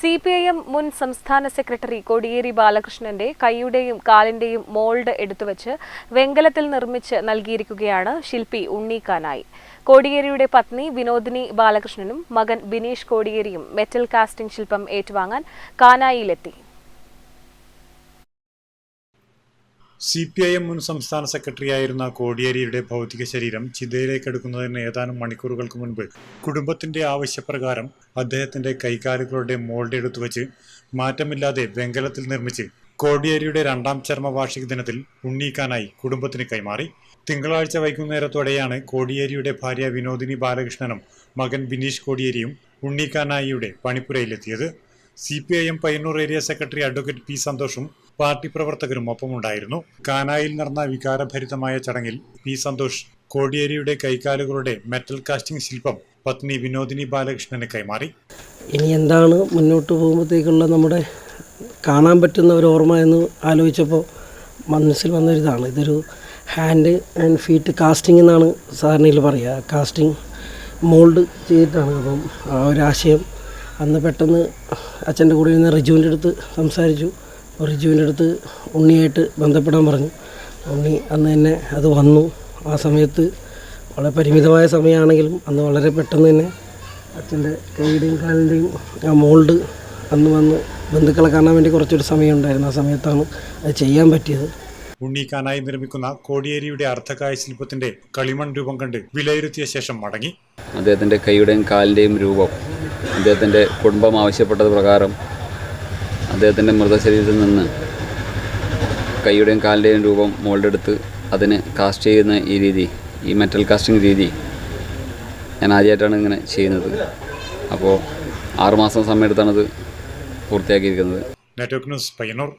C P I M മുൻ സംസ്ഥാന secretary Kodiyeri ബാലകൃഷ്ണന്റെ കൈയുടെയും കാലിന്റെയും മോൾഡ് എടുത്തുവച്ച് വെങ്കലത്തിൽ നിർമ്മിച്ച് നൽകിയിരിക്കുകയാണ് ശില്പി ഉണ്ണീക്കാനായി. കോടിയേരിയുടെ പത്നി വിനോദിനി ബാലകൃഷ്ണനും മകൻ ബിനീഷ് കോടിയേരിയും മെറ്റൽ കാസ്റ്റിംഗ് ശില്പം ഏറ്റുവാങ്ങാൻ കാനായിലെത്തി. സി പി ഐ എം മുൻ സംസ്ഥാന സെക്രട്ടറിയായിരുന്ന കോടിയേരിയുടെ ഭൗതിക ശരീരം ചിതയിലേക്ക് എടുക്കുന്നതിന് ഏതാനും മണിക്കൂറുകൾക്ക് മുൻപ് കുടുംബത്തിന്റെ ആവശ്യപ്രകാരം അദ്ദേഹത്തിന്റെ കൈകാലുകളുടെ മോൾഡ് എടുത്തു വച്ച് മാറ്റമില്ലാതെ വെങ്കലത്തിൽ നിർമ്മിച്ച് കോടിയേരിയുടെ രണ്ടാം ചരമവാർഷിക ദിനത്തിൽ ഉണ്ണീക്കാനായി കുടുംബത്തിന് കൈമാറി. തിങ്കളാഴ്ച വൈകുന്നേരത്തോടെയാണ് കോടിയേരിയുടെ ഭാര്യ വിനോദിനി ബാലകൃഷ്ണനും മകൻ ബിനീഷ് കോടിയേരിയും ഉണ്ണീക്കാനായിയുടെ പണിപ്പുരയിലെത്തിയത്. C P I M Payyannur area secretary advocate P സന്തോഷും party പ്രവർത്തകരും ഒപ്പമുണ്ടായിരുന്നു. കാനായിൽ നടന്ന വികാരഭരിതമായ ചടങ്ങിൽ പി സന്തോഷ് കോടിയേരിയുടെ കൈകാലുകളുടെ മെറ്റൽ കാസ്റ്റിംഗ് ശില്പം പത്നി വിനോദിനി ബാലകൃഷ്ണന് കൈമാറി. ഇനി എന്താണ് മുന്നോട്ട് പോകുമ്പോഴത്തേക്കുള്ള നമ്മുടെ കാണാൻ പറ്റുന്ന ഒരു ഓർമ്മ എന്ന് ആലോചിച്ചപ്പോൾ മനസ്സിൽ വന്നൊരിതാണ്. ഇതൊരു ഹാൻഡ് ആൻഡ് ഫീറ്റ് കാസ്റ്റിംഗ് എന്നാണ് സാധാരണയിൽ പറയുക. കാസ്റ്റിംഗ് മോൾഡ് ചെയ്തിട്ടാണ്. അപ്പം ആ ഒരു ആശയം അന്ന് പെട്ടെന്ന് അച്ഛന്റെ കൂടെ നിന്ന് റിജുവിന്റെ അടുത്ത് സംസാരിച്ചു. റിജുവിന്റെ അടുത്ത് ഉണ്ണിയായിട്ട് ബന്ധപ്പെടാൻ പറഞ്ഞു. ഉണ്ണി അന്ന് തന്നെ അത് വന്നു. ആ സമയത്ത് വളരെ പരിമിതമായ സമയമാണെങ്കിലും അന്ന് വളരെ പെട്ടെന്ന് തന്നെ അച്ഛന്റെ കൈയുടെയും കാലിന്റെയും ആ മോൾഡ് അന്ന് വന്ന് ബന്ധുക്കളെ കാണാൻ വേണ്ടി കുറച്ചൊരു സമയം ഉണ്ടായിരുന്നു ആ സമയത്താണ് അത് ചെയ്യാൻ പറ്റിയത്. ഉണ്ണീക്കാനായി നിർമ്മിക്കുന്ന കോടിയേരിയുടെ അർദ്ധകായ ശില്പത്തിന്റെ കളിമൺ രൂപം കണ്ട് വിലയിരുത്തിയ ശേഷം മടങ്ങി. അദ്ദേഹത്തിന്റെ കൈയുടെയും കാലിന്റെയും രൂപം അദ്ദേഹത്തിന്റെ കുടുംബം ആവശ്യപ്പെട്ടത് പ്രകാരം അദ്ദേഹത്തിന്റെ മൃതശരീരത്തിൽ നിന്ന് കൈയുടെയും കാലിന്റെയും രൂപം മോൾഡെടുത്ത് അതിന് കാസ്റ്റ് ചെയ്യുന്ന ഈ രീതി ഈ മെറ്റൽ കാസ്റ്റിംഗ് രീതി ഞാൻ ആദ്യമായിട്ടാണ് ഇങ്ങനെ ചെയ്യുന്നത്. അപ്പോൾ ആറുമാസം സമയമെടുത്താണ് അത് പൂർത്തിയാക്കിയിരിക്കുന്നത്. Network news Payyanur